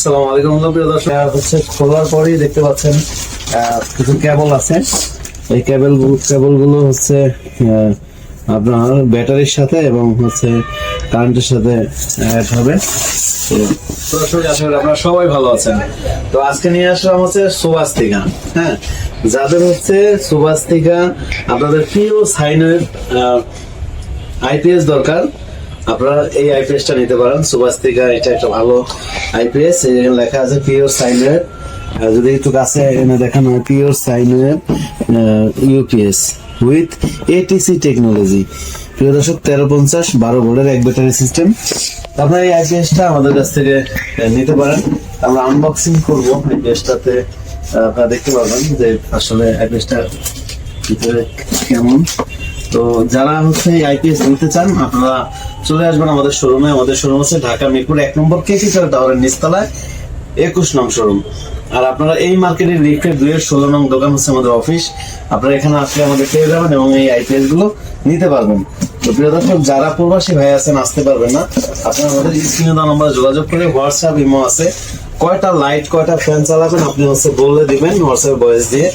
আসসালামু আলাইকুম। প্রিয় দর্শক হচ্ছে খোলার পরেই দেখতে পাচ্ছেন কিছু কেবল আছে। এই কেবল কেবলগুলো হচ্ছে আপনার ব্যাটারির সাথে এবং হচ্ছে কারেন্টের সাথে অ্যাড হবে। আপনারা সবাই ভালো আছেন। তো আজকে নিয়ে আসলাম হচ্ছে সুবাস্তিকা হ্যাঁ যাদের হচ্ছে সুবাস্তিকা আপনাদের প্রিয় সাইনের আইপিএস দরকার আপনারা এই আইপিএসটা নিতে পারেন। সুবাস্তিকা এটা একটা ভালো আইপিএস এখানে লেখা আছে পিওর সাইনের যদি একটু কাছে এনে দেখানো পিওর সাইনের ইউপিএস উইথ এটিসি টেকনোলজি প্রিয় দর্শক, তেরো পঞ্চাশ, বারো ভোল্টের এক ব্যাটারি সিস্টেম আপনারা এই আইপিএসটা আমাদের কাছ থেকে নিতে পারেন। আমরা আনবক্সিং করব আইপিএসটাতে আপনারা দেখতে পারবেন যে আসলে আইপিএসটা ভিতরে কেমন। তো যারা হচ্ছে আইপিএস নিতে চান, আপনারা চলে আসবেন আমাদের শোরুমে আমাদের শোরুম হচ্ছে ঢাকা মিরপুর, এক নম্বর কেসি কেসিটার টাওয়ারের নিচতলায়, একুশ নং শোরুম আর আপনারা এই মার্কেটের লিফটের দুইয়ের ষোলো নং দোকান হচ্ছে আমাদের অফিস আপনারা এখানে আসলে আমাদের পেয়ে যাবেন এবং এই আইপিএসগুলো নিতে পারবেন। তো প্রিয় দর্শক, যারা প্রবাসী ভাই আছেন, আসতে পারবেন না। আপনারা আমাদের স্ক্রিনে দেওয়া নম্বরে যোগাযোগ করে হোয়াটসঅ্যাপ ইমো আছে। কয়টা লাইট কয়টা ফ্যান চালাবেন, আপনি হচ্ছে বলে দিবেন হোয়াটসঅ্যাপ ভয়েস দিয়ে।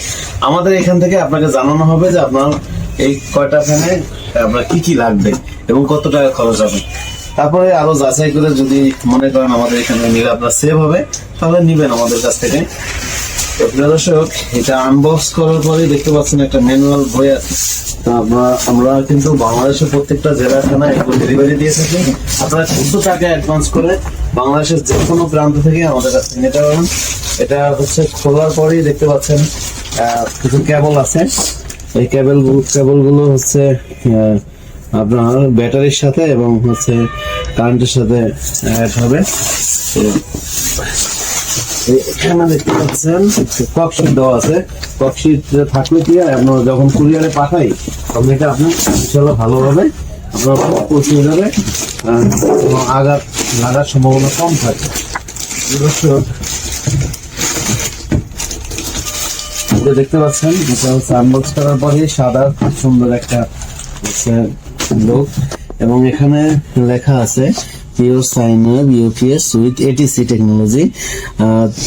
আমাদের এখান থেকে আপনাকে জানানো হবে যে আপনার এই কয়টা ফ্যানে, আপনার কি কি লাগবে এবং কত টাকা খরচ হবে? তারপরে আরও যাচাই করে যদি মনে করেন আমাদের এখানে নিলে আপনার সেভ হবে, তাহলে নিবেন আমাদের কাছ থেকে। দর্শক, এটা আনবক্স করার পরে দেখতে পাচ্ছেন একটা ম্যানুয়াল বই আছে। আমরা আমরা কিন্তু বাংলাদেশের প্রত্যেকটা জেলা থানায় এগুলো ডেলিভারি দিয়ে থাকি। আপনারা কিছু টাকা অ্যাডভান্স করে বাংলাদেশের যে কোনো প্রান্ত থেকে আমাদের কাছ নিতে পারবেন এটা হচ্ছে খোলার পরেই দেখতে পাচ্ছেন কিছু কেবল আছে। এই কেবল কেবলগুলো হচ্ছে আপনার ব্যাটারির সাথে এবং হচ্ছে কারেন্টের সাথে অ্যাড হবে। এখানে দেখতে পাচ্ছেন ককশিট দেওয়া আছে। ককশিট থাকলে কি হয়, আপনার যখন কুরিয়ারে পাঠাই তখন এটা আপনি ইনশাল্লাহ ভালোভাবে আপনার পৌঁছে যাবে আঘাত লাগার সম্ভাবনা কম থাকে। অবশ্য এটা দেখতে পাচ্ছেন, এটা হচ্ছে আনবক্স করার পরে সাদা খুব সুন্দর একটা লোক এবং এখানে লেখা আছে পিওর সাইনার ইউপিএস উইথ এটিসি টেকনোলজি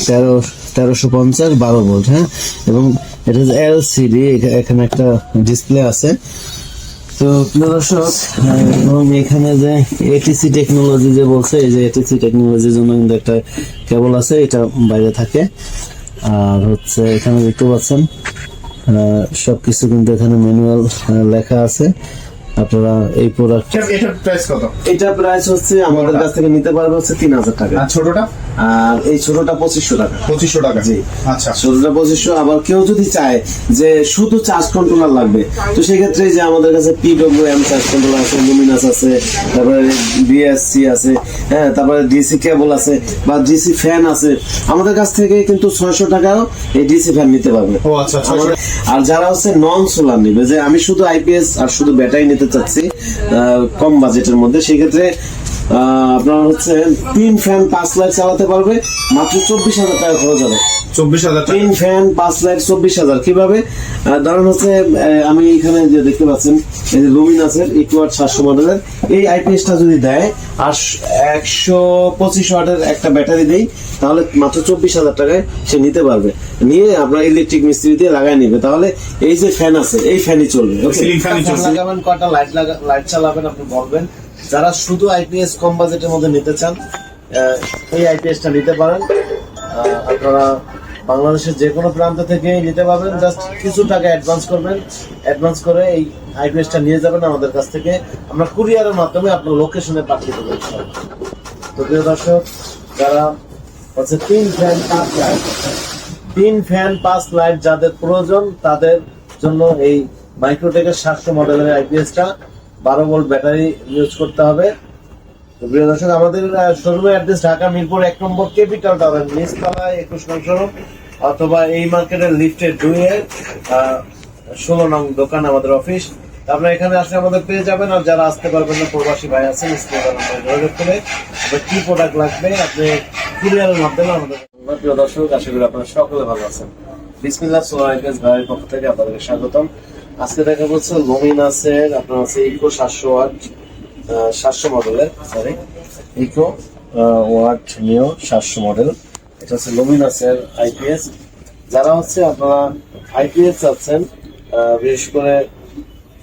তেরো, তেরোশো পঞ্চাশ বারো ভোল্ট হ্যাঁ? এবং এটা হচ্ছে এলসিডি এখানে একটা ডিসপ্লে আছে। তো প্রিয় দর্শক এবং এখানে যে এটিসি টেকনোলজি যে বলছে, এই যে এটিসি টেকনোলজির জন্য কিন্তু একটা কেবল আছে, এটা বাইরে থাকে। আর হচ্ছে এখানে দেখতে পাচ্ছেন সব সবকিছু কিন্তু এখানে ম্যানুয়াল লেখা আছে। আপনারা এই প্রোডাক্ট এটার প্রাইস কত? এটা প্রাইস হচ্ছে আমাদের কাছ থেকে নিতে পারবে হচ্ছে তিন হাজার টাকা। আর ছোটটা? আর এই ছোটটা পঁচিশশো টাকা। পঁচিশশো টাকা। জি। আচ্ছা। ছোটটা পঁচিশশো আবার কেউ যদি চায় যে শুধু চার্জ কন্ট্রোলার লাগবে তো সেক্ষেত্রে যে আমাদের কাছে পিডব্লিউ এম চার্জ কন্ট্রোলার আছে লুমিনাস আছে তারপরে বিএসসি আছে হ্যাঁ তারপরে ডিসি কেবল আছে বা ডিসি ফ্যান আছে আমাদের কাছ থেকে কিন্তু ছয়শো টাকাও এই ডিসি ফ্যান নিতে পারবে। ও আচ্ছা আর যারা হচ্ছে নন সোলার নিবে যে আমি শুধু আইপিএস আর শুধু ব্যাটারি নিতে চাচ্ছি কম বাজেটের মধ্যে। সেক্ষেত্রে আপনার হচ্ছে তিন ফ্যান পাঁচ লাইট চালাতে পারবে মাত্র চব্বিশ হাজার টাকা খরচ হবে। চব্বিশ হাজার তিন ফ্যান পাঁচ লাইট চব্বিশ হাজার। কীভাবে? ধরেন হচ্ছে আমি এখানে যে দেখতে পাচ্ছেন এই যে লুমিনাসের ইকুয়ার সাতশো মডেলের এই আইপিএসটা যদি দেয় আর একশো পঁচিশ ওয়াটের একটা ব্যাটারি দেই তাহলে মাত্র চব্বিশ হাজার টাকায় সে নিতে পারবে। নিয়ে আপনার ইলেকট্রিক মিস্ত্রি দিয়ে লাগাই নিবে। তাহলে এই যে ফ্যান আছে এই ফ্যানই চলবে। লাগাবেন কয়টা লাইট লাগা লাইট চালাবেন আপনি বলবেন। যারা শুধু আইপিএস কম বাজেটের মধ্যে নিতে চান এই আইপিএসটা নিতে পারেন। আপনারা বাংলাদেশের যে কোনো প্রান্ত থেকে নিতে পারবেন। জাস্ট কিছু টাকা অ্যাডভান্স করবেন। অ্যাডভান্স করে এই আইপিএসটা নিয়ে যাবেন আমাদের কাছ থেকে। আমরা কুরিয়ারের মাধ্যমে আপনার লোকেশনে পাঠিয়ে দেবো। তো প্রিয় দর্শক, যারা হচ্ছে তিন ফ্যান পাঁচ লাইট তিন ফ্যান পাঁচ লাইট যাদের প্রয়োজন, তাদের জন্য এই মাইক্রোটেকের সাতশো মডেলের আইপিএসটা বারো ভোল্ট ব্যাটারি ইউজ করতে হবে। প্রিয় দর্শক, আমাদের শোরুমের অ্যাড্রেস ঢাকা মিরপুর এক নম্বর ক্যাপিটাল টাওয়ার নিচতলায় একুশ নং শোরুম অথবা এই মার্কেটের লিফটের দুইয়ে ষোলো নং দোকান আমাদের অফিস আপনারা এখানে আসলে আমাদের পেয়ে যাবেন আর যারা আসতে পারবেন না, প্রবাসী ভাই আছেন যোগাযোগ করে কি প্রোডাক্ট লাগবে, আপনি কুরিয়ারের মাধ্যমে আমাদের প্রিয় দর্শক, আশা করি আপনারা সকলে ভালো আছেন। বিসমিল্লাহ আইপিএস ভাইয়ের পক্ষ থেকে আপনাদেরকে স্বাগতম। আজকে দেখা বলছে লুমিনাসের আপনার হচ্ছে ইকো সাতশো ওয়াট সাতশো মডেলের সরি ইকো ওয়াট নিও সাতশো মডেল এটা হচ্ছে লুমিনাসের আইপিএস যারা হচ্ছে আপনারা আইপিএস আহ, বিশেষ করে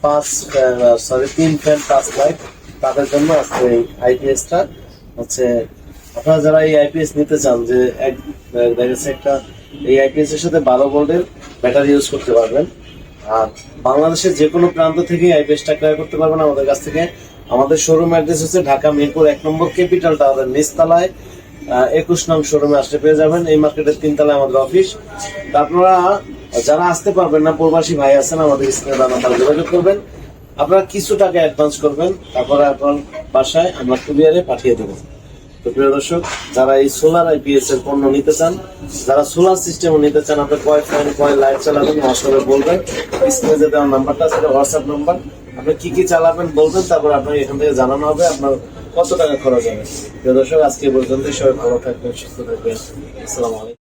পাঁচ সরি তিন ফ্যান পাঁচ লাইট তাদের জন্য আজকে এই আইপিএসটা হচ্ছে আপনারা যারা এই আইপিএস নিতে চান যে এক দেখা যাচ্ছে একটা এই আইপিএস এর সাথে বারো ভোল্টের ব্যাটারি ইউজ করতে পারবেন। আর বাংলাদেশের যে কোনো প্রান্ত থেকে আইপিএসটা ক্রয় করতে পারবেন। আমাদের কাছ থেকে আমাদের শোরুম অ্যাড্রেস হচ্ছে ঢাকা মিরপুর এক নম্বর ক্যাপিটাল টাওয়ারের নিচতলায়। একুশ নং শোরুমে আসতে পেয়ে যাবেন। এই মার্কেটের তিনতলায় আমাদের অফিস আপনারা যারা আসতে পারবেন না, প্রবাসী ভাই আছেন, আমাদের স্ক্রিনে তারা যোগাযোগ করবেন। আপনারা কিছু টাকা অ্যাডভান্স করবেন, তারপরে আপনার বাসায় আমরা কুরিয়ারে পাঠিয়ে দেবো। তো প্রিয় দর্শক, যারা এই সোলার আইপিএস এর পণ্য নিতে চান, যারা সোলার সিস্টেম নিতে চান আপনি কয় ফ্যান, কয় লাইট চালাবেন হোয়াটসঅ্যাপে বলবেন। স্ক্রিনে যে দেওয়ার নাম্বারটা সেটা হোয়াটসঅ্যাপ নাম্বার আপনি কি কি চালাবেন বলবেন, তারপর আপনাকে এখান থেকে জানানো হবে আপনার কত টাকা খরচ হবে। প্রিয় দর্শক, আজকে পর্যন্ত সবাই ভালো থাকবেন, সুস্থ থাকবেন। আসসালামু আলাইকুম।